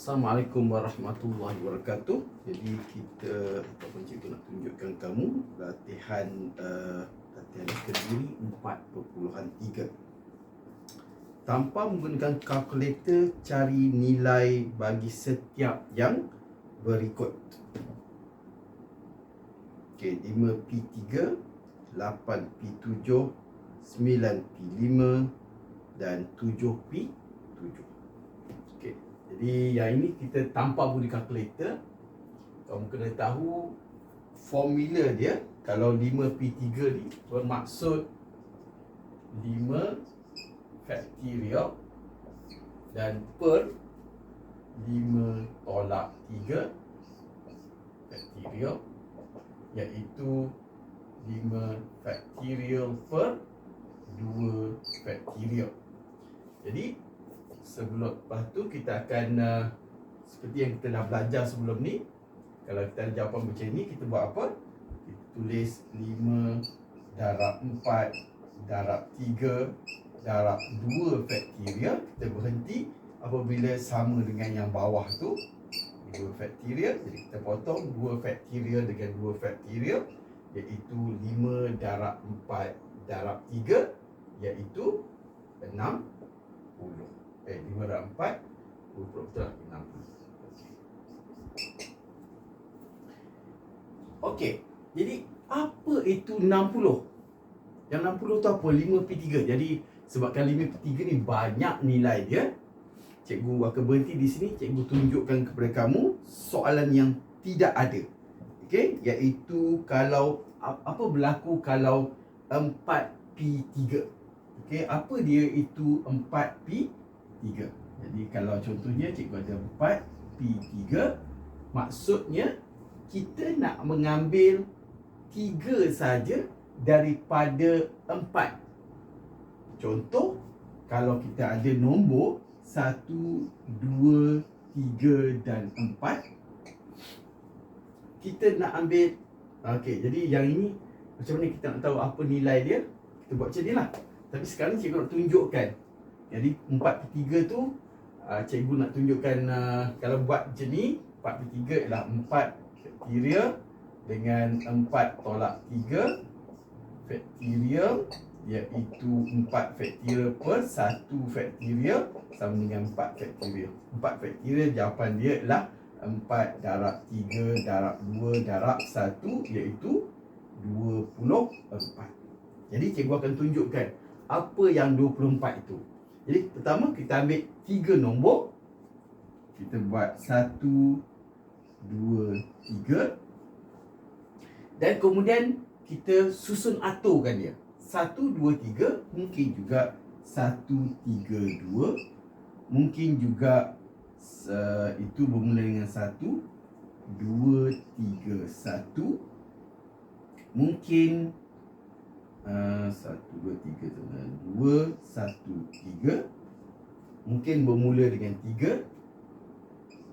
Assalamualaikum warahmatullahi wabarakatuh. Jadi kita ataupun cikgu nak tunjukkan kamu latihan uh, latihan kediri 4.3. Tanpa menggunakan kalkulator cari nilai bagi setiap yang berikut. Okey, 5P3, 8P7, 9P5 dan 7P7. Jadi yang ini kita tanpa guna kalkulator Kamu kena tahu formula dia. Kalau 5P3 ni bermaksud 5 factorial Dan per 5 tolak 3 factorial Iaitu 5 factorial per 2 factorial. Jadi sebelum lepas tu kita akan uh, seperti yang kita dah belajar sebelum ni kalau kita ada jawapan macam ni kita buat apa? Kita tulis 5 darab 4 darab 3 darab 2 faktorial kita berhenti apabila sama dengan yang bawah tu. 2 faktorial jadi kita potong 2 faktorial dengan 2 faktorial iaitu 5 darab 4 darab 3 iaitu 60 Eh, 5 darab 4 20 betul lah 60 Okey Jadi apa itu 60 Yang 60 tu apa? 5P3 Jadi sebabkan 5P3 ni banyak nilai dia Cikgu akan berhenti di sini Cikgu tunjukkan kepada kamu Soalan yang tidak ada. Okey Iaitu kalau Apa berlaku kalau 4P3 Okey Apa dia itu 4P3 3 Jadi kalau contohnya cikgu ada 4 P3 Maksudnya kita nak mengambil 3 saja daripada 4 Contoh Kalau kita ada nombor 1, 2, 3 dan 4 Kita nak ambil Okey, jadi yang ini Macam mana kita nak tahu apa nilai dia? Kita buat macam ni lah. Tapi sekarang cikgu nak tunjukkan jadi 4 per 3 tu uh, Cikgu nak tunjukkan uh, Kalau buat macam ni 4 per 3 ialah 4 faktorial Dengan 4 tolak 3 Faktorial Iaitu 4 faktorial per 1 faktorial Sama dengan 4 faktorial 4 faktorial jawapan dia ialah 4 darab 3 darab 2 darab 1 Iaitu 24 Jadi cikgu akan tunjukkan Apa yang 24 itu jadi pertama kita ambil tiga nombor. Kita buat satu Dua Tiga. Dan kemudian kita susun aturkan dia. Satu, dua, tiga. Mungkin juga Satu, tiga, dua. Mungkin juga uh, Itu bermula dengan satu. Dua, tiga, satu. Mungkin Ah, satu, dua, tiga dengan dua Satu, tiga. Mungkin bermula dengan tiga.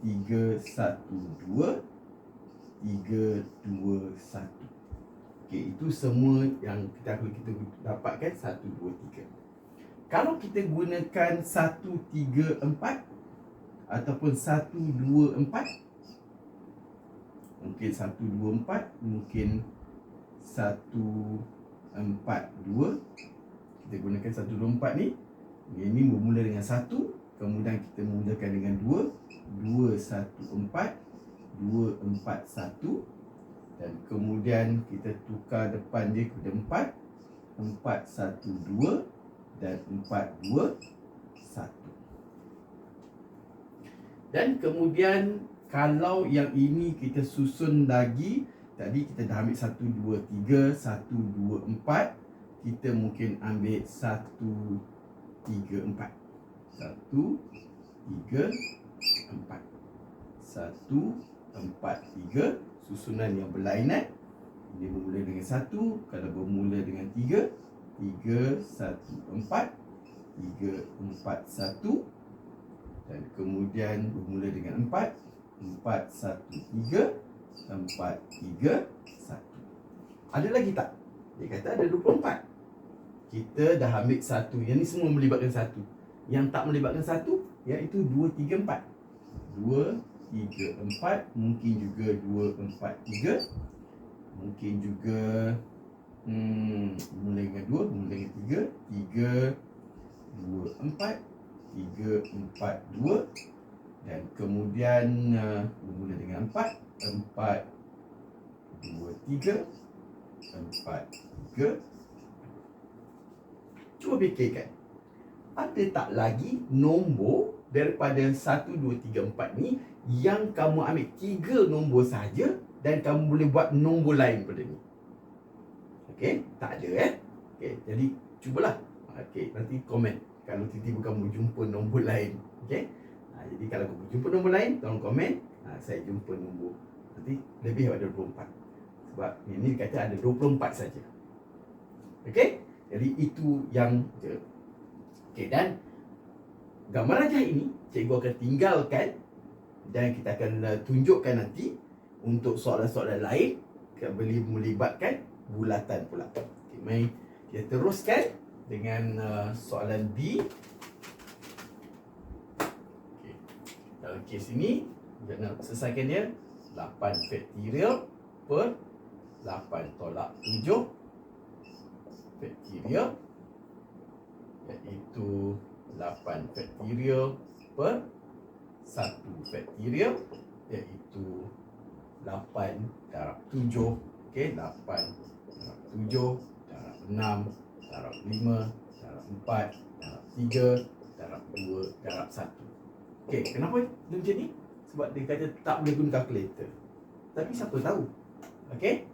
Tiga, satu, dua. Tiga, dua, satu. Okey, itu semua yang kita kita dapatkan. Satu, dua, tiga. Kalau kita gunakan Satu, tiga, empat Ataupun satu, dua, empat Mungkin satu, dua, empat Mungkin satu, empat dua. Kita gunakan satu dua empat ni. Ini bermula dengan satu kemudian kita mulakan dengan dua. dua satu empat dua empat satu. Dan kemudian kita tukar depan dia kepada empat empat satu dua dan empat dua satu. Dan kemudian kalau yang ini kita susun lagi Tadi kita dah ambil 1, 2, 3 1, 2, 4 Kita mungkin ambil 1, 3, 4 1, 3, 4 1, 4, 3 Susunan yang berlainan. Ini bermula dengan 1 Kalau bermula dengan 3 3, 1, 4 3, 4, 1 Dan kemudian bermula dengan 4 4, 1, 3 empat, tiga, satu. Ada lagi tak? Dia kata ada 24. Kita dah ambil satu. Yang ni semua melibatkan satu. Yang tak melibatkan satu, iaitu dua, tiga, empat. dua, tiga, empat. Mungkin juga dua, empat, tiga. Mungkin juga hmm, mula dengan dua, mula dengan tiga. Tiga, dua, empat. Tiga, empat, dua. Dan kemudian uh, bermula dengan empat. Empat, dua, tiga. Empat, tiga. Cuba fikirkan. Ada tak lagi nombor daripada 1, 2, 3, 4 ni yang kamu ambil tiga nombor saja dan kamu boleh buat nombor lain pada ni. Okey, tak ada eh. Okey, jadi cubalah. Okey, nanti komen kalau tiba-tiba kamu jumpa nombor lain. Okey. Ha, jadi kalau kamu jumpa nombor lain, tolong komen. Ha, saya jumpa nombor. Nanti lebih daripada 24. Sebab ini kata ada 24 saja. Okey. Jadi itu yang je. Okey dan gambar rajah ini cikgu akan tinggalkan dan kita akan uh, tunjukkan nanti untuk soalan-soalan lain boleh melibatkan bulatan pula. Okey, mari kita teruskan dengan uh, soalan B. Okey. Dalam kes ini kita nak selesaikan dia 8 faktorial per 8 tolak 7 faktorial iaitu 8 faktorial per 1 faktorial iaitu 8 darab 7 okey 8 darab 7 darab 6 darab 5 darab 4 darab 3 darab 2 darab 1 okey kenapa dia macam ni sebab dia kata tak boleh guna kalkulator tapi siapa tahu okey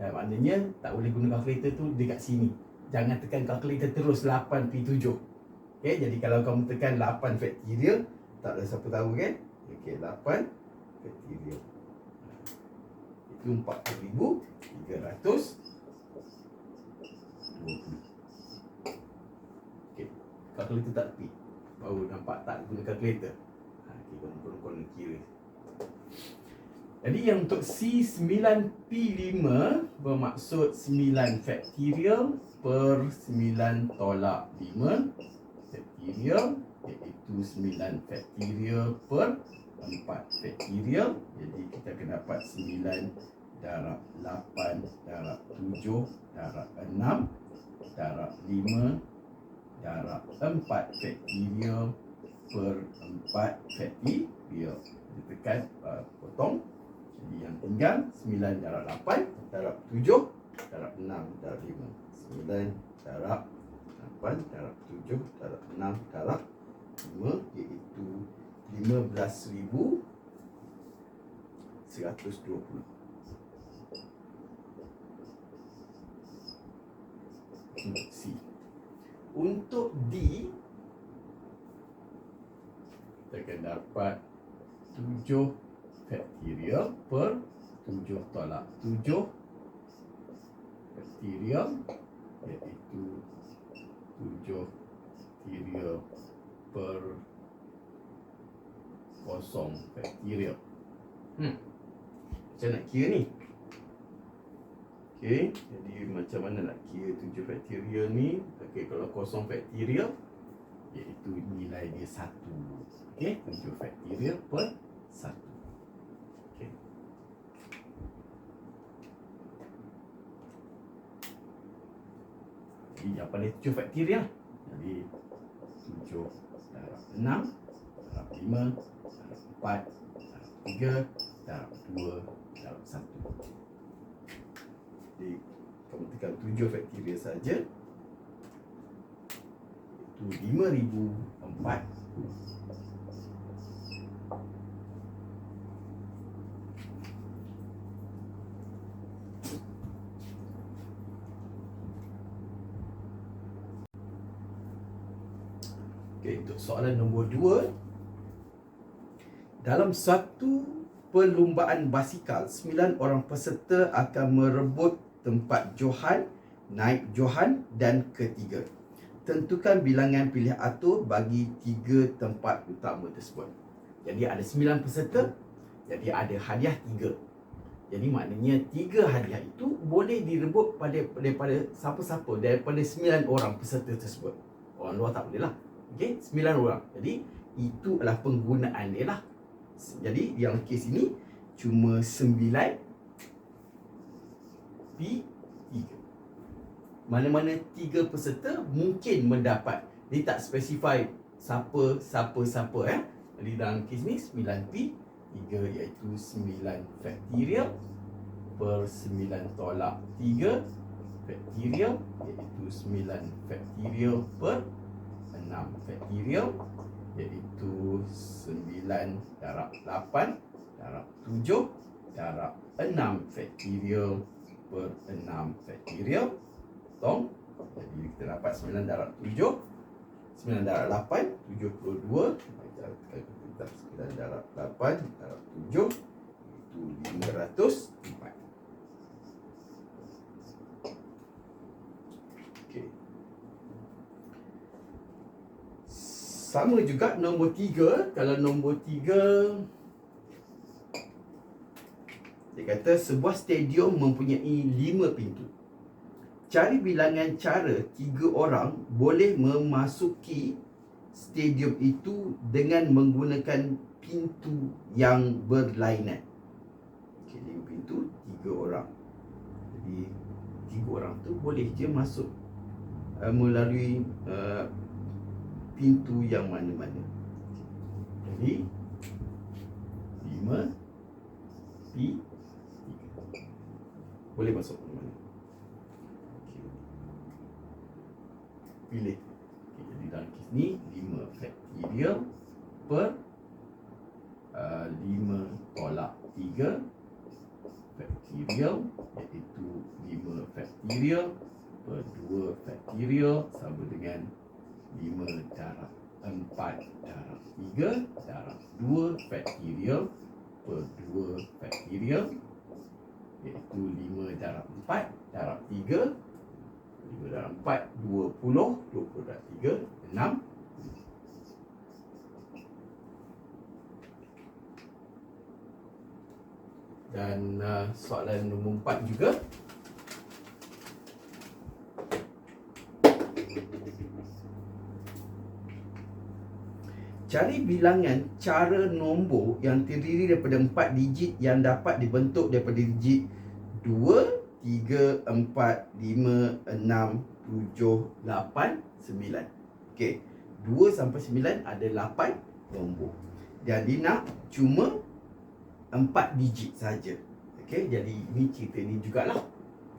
Ya, maknanya tak boleh guna kalkulator tu dekat sini. Jangan tekan kalkulator terus 8 P7. Okey, jadi kalau kamu tekan 8 faktorial, tak ada siapa tahu kan? Okey, 8 faktorial. Itu 4300 Okey, kalkulator tak tepi. Baru nampak tak guna kalkulator. Konon-konon kira. Jadi yang untuk C9P5 bermaksud 9 faktorial per 9 tolak 5 faktorial iaitu 9 faktorial per 4 faktorial. Jadi kita akan dapat 9 darab 8 darab 7 darab 6 darab 5 darab 4 faktorial per 4 faktorial. Kita tekan uh, potong jadi yang tinggal 9 darab 8 darab 7 darab 6 darab 5. 9 darab 8 darab 7 darab 6 darab 5 iaitu 15,120. Untuk C. Untuk D dapat 7 faktorial per 7 tolak. 7 faktorial iaitu 7 faktorial per kosong faktorial hmm. macam nak kira ni? Okay, jadi macam mana nak kira 7 faktorial ni? Okay, kalau kosong faktorial Iaitu nilai dia 1 Okay, 7 faktorial per 1 Jadi apa ni tujuh faktorial Jadi tujuh darab enam Darab lima Darab empat Darab tiga Darab dua Darab satu. Jadi tekan tujuh faktorial saja Okay, untuk soalan nombor dua. Dalam satu perlumbaan basikal Sembilan orang peserta akan merebut tempat Johan Naik Johan dan ketiga Tentukan bilangan pilih atur bagi tiga tempat utama tersebut Jadi ada sembilan peserta Jadi ada hadiah tiga jadi maknanya tiga hadiah itu boleh direbut pada daripada siapa-siapa daripada sembilan orang peserta tersebut. Orang luar tak boleh lah. Okey, sembilan orang. Jadi itu adalah penggunaan dia lah. Jadi yang kes ini cuma 9 P 3. Mana-mana tiga peserta mungkin mendapat. Dia tak specify siapa, siapa, siapa eh. Jadi dalam kes ni 9 P 3 iaitu 9 faktorial per 9 tolak 3 faktorial iaitu 9 faktorial per 6 faktorial iaitu 9 darab 8 darab 7 darab 6 faktorial per 6 faktorial tong jadi kita dapat 9 darab 7 9 darab 8 72 kita 9 darab 8 darab 7 itu 504 sama juga nombor tiga. Kalau nombor tiga dia kata sebuah stadium mempunyai lima pintu cari bilangan cara tiga orang boleh memasuki stadium itu dengan menggunakan pintu yang berlainan okay, lima pintu tiga orang jadi tiga orang tu boleh je masuk uh, melalui uh, pintu yang mana-mana. Jadi 5 P 3. Boleh masuk ke mana? Okay. Pilih. Okay, jadi dalam kes ni 5 faktorial per uh, 5 tolak 3 faktorial iaitu 5 faktorial per 2 faktorial sama dengan 5 darab 4 darab 3 darab 2 faktorial per 2 faktorial iaitu 5 darab 4 darab 3 5 darab 4 20 20 darab 3 6 dan uh, soalan nombor 4 juga. Cari bilangan cara nombor yang terdiri daripada 4 digit yang dapat dibentuk daripada digit 2, 3, 4, 5, 6, 7, 8, 9. Okey. 2 sampai 9 ada 8 nombor. Jadi nak cuma 4 digit saja. Okey, jadi ini cerita ni jugalah.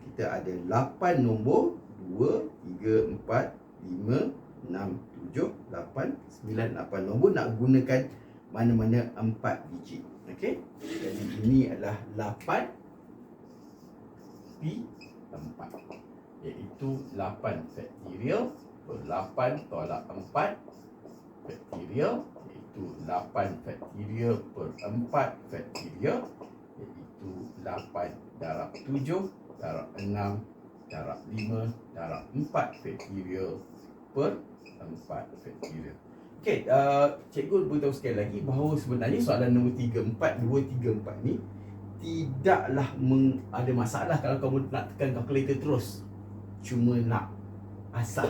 Kita ada 8 nombor, 2, 3, 4, 5, 6, 7, 8, 9, 8 nombor nak gunakan mana-mana 4 digit. Okey. Jadi ini adalah 8 P 4 iaitu 8 faktorial per 8 tolak 4 faktorial iaitu 8 faktorial per 4 faktorial iaitu 8 darab 7 darab 6 darab 5 darab 4 faktorial per empat faktorial. Okey, uh, cikgu beritahu sekali lagi bahawa sebenarnya soalan nombor 3, 4, 2, 3, 4 ni tidaklah meng, ada masalah kalau kamu nak tekan kalkulator terus. Cuma nak asah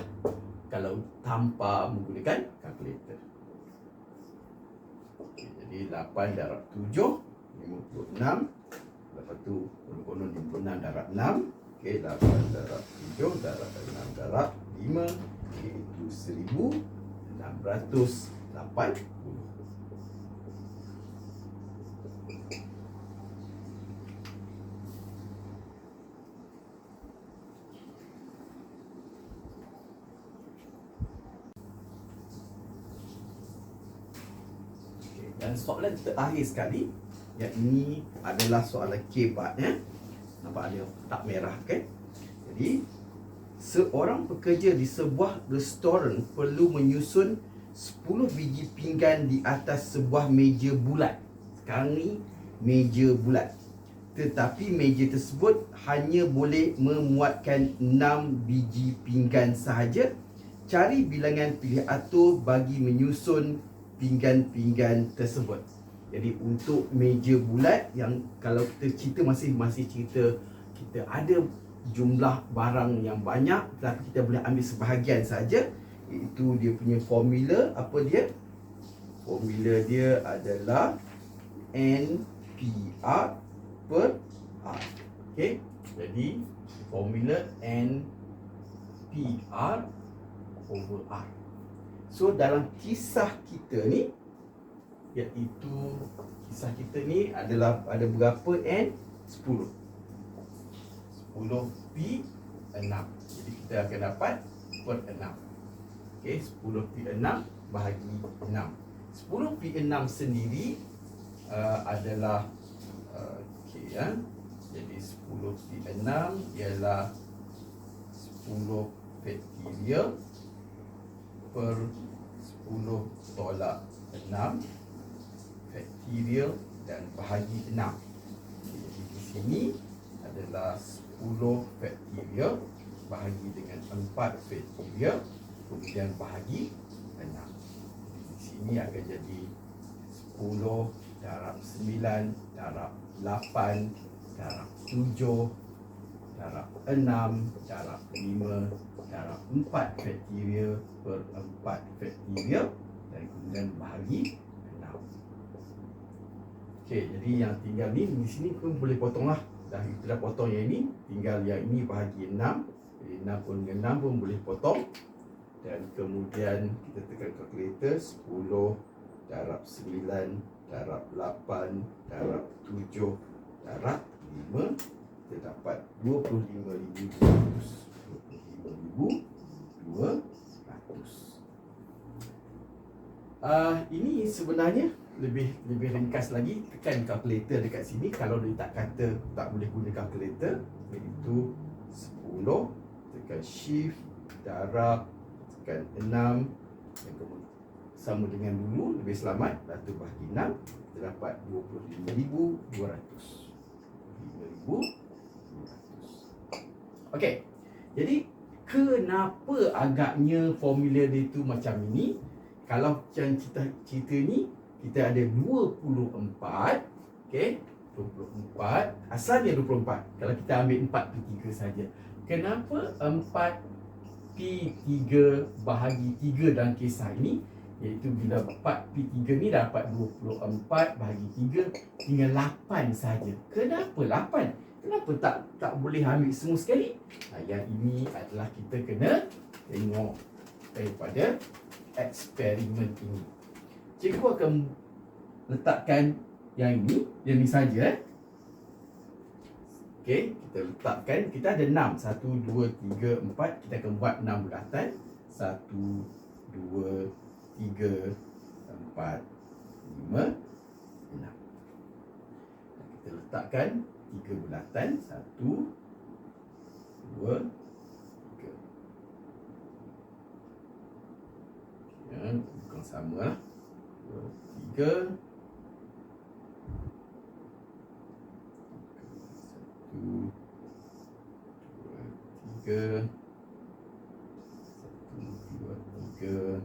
kalau tanpa menggunakan kalkulator. Jadi 8 darab 7, 56. Lepas tu konon-konon 56 darab 6. Okey, 8 darab 7 darab 6 darab 5 iaitu 1680 Dan soalan terakhir sekali Yang ini adalah soalan kebat ya. Nampak ada tak merah kan Jadi Seorang pekerja di sebuah restoran perlu menyusun 10 biji pinggan di atas sebuah meja bulat. Sekarang ni meja bulat. Tetapi meja tersebut hanya boleh memuatkan 6 biji pinggan sahaja. Cari bilangan pilih atur bagi menyusun pinggan-pinggan tersebut. Jadi untuk meja bulat yang kalau kita cerita masih masih cerita kita ada jumlah barang yang banyak tapi kita boleh ambil sebahagian saja itu dia punya formula apa dia formula dia adalah NPR per R. Okey. Jadi formula NPR over R. So dalam kisah kita ni iaitu kisah kita ni adalah ada berapa N? 10. 10 P 6. Jadi kita akan dapat per 6. Okey, 10 P 6 bahagi 6. 10 P 6 sendiri uh, adalah uh, okey ya. Jadi 10 P 6 ialah 10 factorial per 10 tolak 6 factorial dan bahagi 6. Jadi di sini adalah 10 factorial bahagi dengan 4 factorial kemudian bahagi 6. Di sini akan jadi 10 darab 9 darab 8 darab 7 darab 6 darab 5 darab 4 factorial per 4 factorial dan kemudian bahagi 6. Okey, jadi yang tinggal ni di sini pun boleh potong lah. Dah kita dah potong yang ini, tinggal yang ini bahagi 6. Jadi 6 pun 6 pun boleh potong. Dan kemudian kita tekan kalkulator 10 darab 9 darab 8 darab 7 darab 5 kita dapat 25,200 25,200 Uh, ini sebenarnya lebih lebih ringkas lagi. Tekan kalkulator dekat sini. Kalau dia tak kata tak boleh guna kalkulator iaitu 10 tekan shift darab tekan 6 dan kemudian sama dengan dulu lebih selamat. Satu bahagi 6 kita dapat 25,200 25,200 Okey. Jadi kenapa agaknya formula dia tu macam ini? Kalau macam cerita cerita ni kita ada 24 okey? 24 asalnya 24 kalau kita ambil 4 P3 saja. Kenapa 4 P3 bahagi 3 dalam kisah ini? Iaitu bila 4 P3 ni dapat 24 bahagi 3 tinggal 8 saja. Kenapa 8 kenapa tak tak boleh ambil semua sekali? Yang ini adalah kita kena tengok daripada eksperimen ini. Cikgu akan letakkan yang ini, yang ini saja eh. Okey, kita letakkan, kita ada enam. Satu, dua, tiga, empat. Kita akan buat enam bulatan. Satu, dua, tiga, empat, lima, enam. Kita letakkan tiga bulatan. Satu, dua, ya, bukan sama lah. Dua, tiga. Satu dua tiga. Satu dua tiga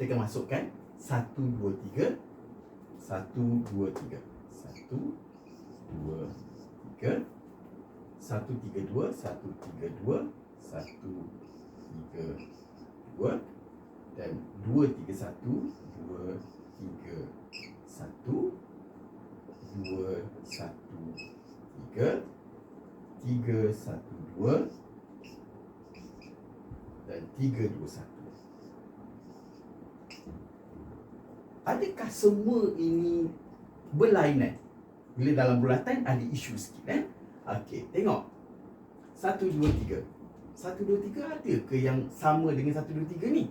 kita akan masukkan 1 2 3 1 2 3 1 2 3 1 3 2 1 3 2 1 3 2 dan 2 3 1 2 3 1 2 1 3 3 1 2 dan 3 2 1 adakah semua ini berlainan? Bila dalam bulatan ada isu sikit kan? Okey, tengok. Satu, dua, tiga. Satu, dua, tiga ada ke yang sama dengan satu, dua, tiga ni?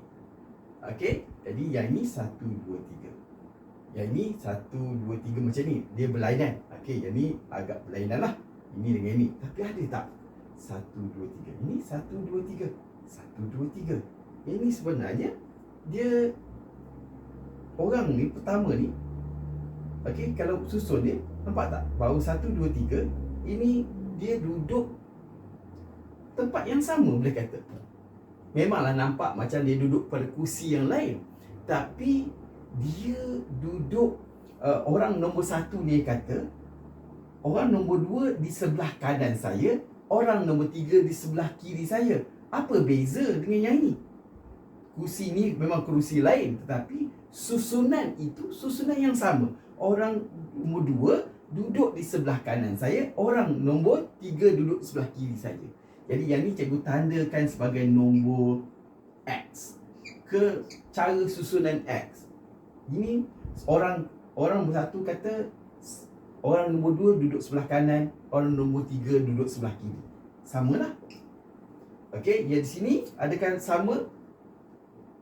Okey, jadi yang ini satu, dua, tiga. Yang ini satu, dua, tiga macam ni. Dia berlainan. Okey, yang ni agak berlainan lah. Ini dengan ini. Tapi ada tak? Satu, dua, tiga. Ini satu, dua, tiga. Satu, dua, tiga. Ini sebenarnya dia orang ni pertama ni okey kalau susun dia nampak tak baru satu dua tiga ini dia duduk tempat yang sama boleh kata memanglah nampak macam dia duduk pada kursi yang lain tapi dia duduk uh, orang nombor satu ni kata orang nombor dua di sebelah kanan saya, orang nombor tiga di sebelah kiri saya. Apa beza dengan yang ini? Kursi ni memang kursi lain tetapi susunan itu susunan yang sama. Orang nombor dua duduk di sebelah kanan saya, orang nombor tiga duduk sebelah kiri saya. Jadi yang ni cikgu tandakan sebagai nombor X ke cara susunan X. Ini orang orang nombor satu kata orang nombor dua duduk sebelah kanan, orang nombor tiga duduk sebelah kiri. Samalah. Okey, yang di sini adakan sama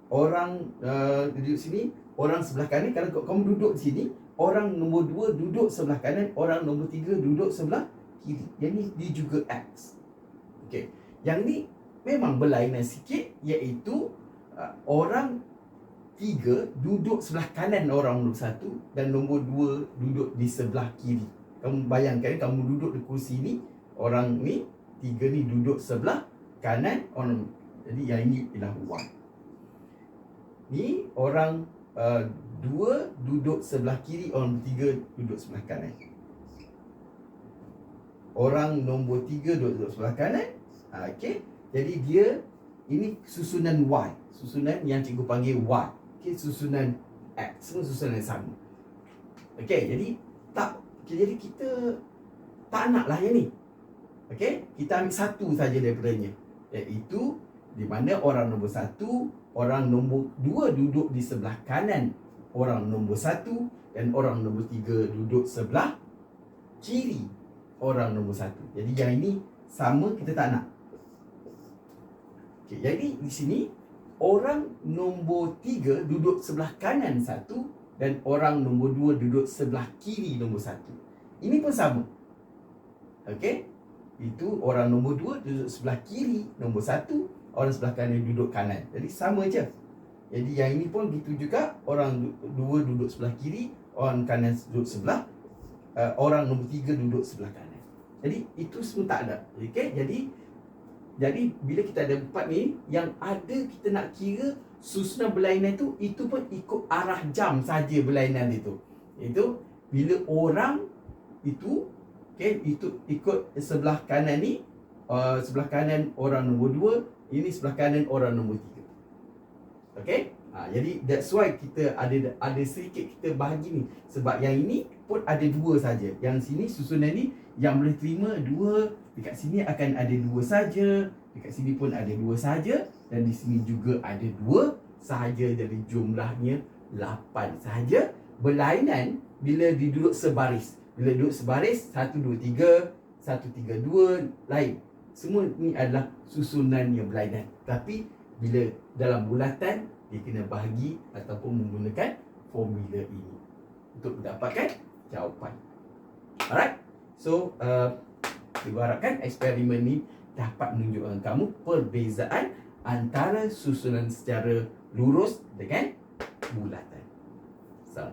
orang uh, duduk sini, orang sebelah kanan kalau kamu duduk di sini, orang nombor dua duduk sebelah kanan, orang nombor tiga duduk sebelah kiri. Yang ni dia juga X. Okey. Yang ni memang berlainan sikit iaitu uh, orang tiga duduk sebelah kanan orang nombor satu dan nombor dua duduk di sebelah kiri. Kamu bayangkan kamu duduk di kursi ni, orang ni tiga ni duduk sebelah kanan orang jadi yang ini ialah one. Ni orang uh, dua duduk sebelah kiri, orang tiga duduk sebelah kanan. Orang nombor tiga duduk, duduk sebelah kanan. Ha. Jadi dia ini susunan Y. Susunan yang cikgu panggil Y. Okay, susunan X. Semua susunan yang sama. Okay, jadi tak jadi kita tak naklah yang ni. Okay, kita ambil satu saja daripadanya. Iaitu di mana orang nombor satu, orang nombor dua duduk di sebelah kanan orang nombor satu dan orang nombor tiga duduk sebelah kiri orang nombor satu. Jadi yang ini sama kita tak nak. Okay, jadi di sini orang nombor tiga duduk sebelah kanan satu dan orang nombor dua duduk sebelah kiri nombor satu. Ini pun sama. Okey? Itu orang nombor dua duduk sebelah kiri nombor satu, orang sebelah kanan duduk kanan. Jadi sama je. Jadi yang ini pun gitu juga orang dua duduk sebelah kiri, orang kanan duduk sebelah uh, orang nombor tiga duduk sebelah kanan. Jadi itu semua tak ada. Okey? Jadi jadi bila kita ada empat ni yang ada kita nak kira susunan berlainan tu itu pun ikut arah jam saja berlainan itu. Itu bila orang itu okey itu ikut sebelah kanan ni uh, sebelah kanan orang nombor dua ini sebelah kanan orang nombor tiga. Okey? Ha, jadi that's why kita ada ada sedikit kita bahagi ni sebab yang ini pun ada dua saja. Yang sini susunan ni yang boleh terima dua Dekat sini akan ada dua saja. Dekat sini pun ada dua saja. Dan di sini juga ada dua sahaja. Jadi jumlahnya lapan sahaja. Berlainan bila duduk sebaris. Bila duduk sebaris, satu, dua, tiga. Satu, tiga, dua. Lain. Semua ni adalah susunan yang berlainan. Tapi bila dalam bulatan, dia kena bahagi ataupun menggunakan formula ini. Untuk mendapatkan jawapan. Alright. So, uh, Cikgu harapkan eksperimen ni dapat menunjukkan kamu perbezaan antara susunan secara lurus dengan bulatan. So,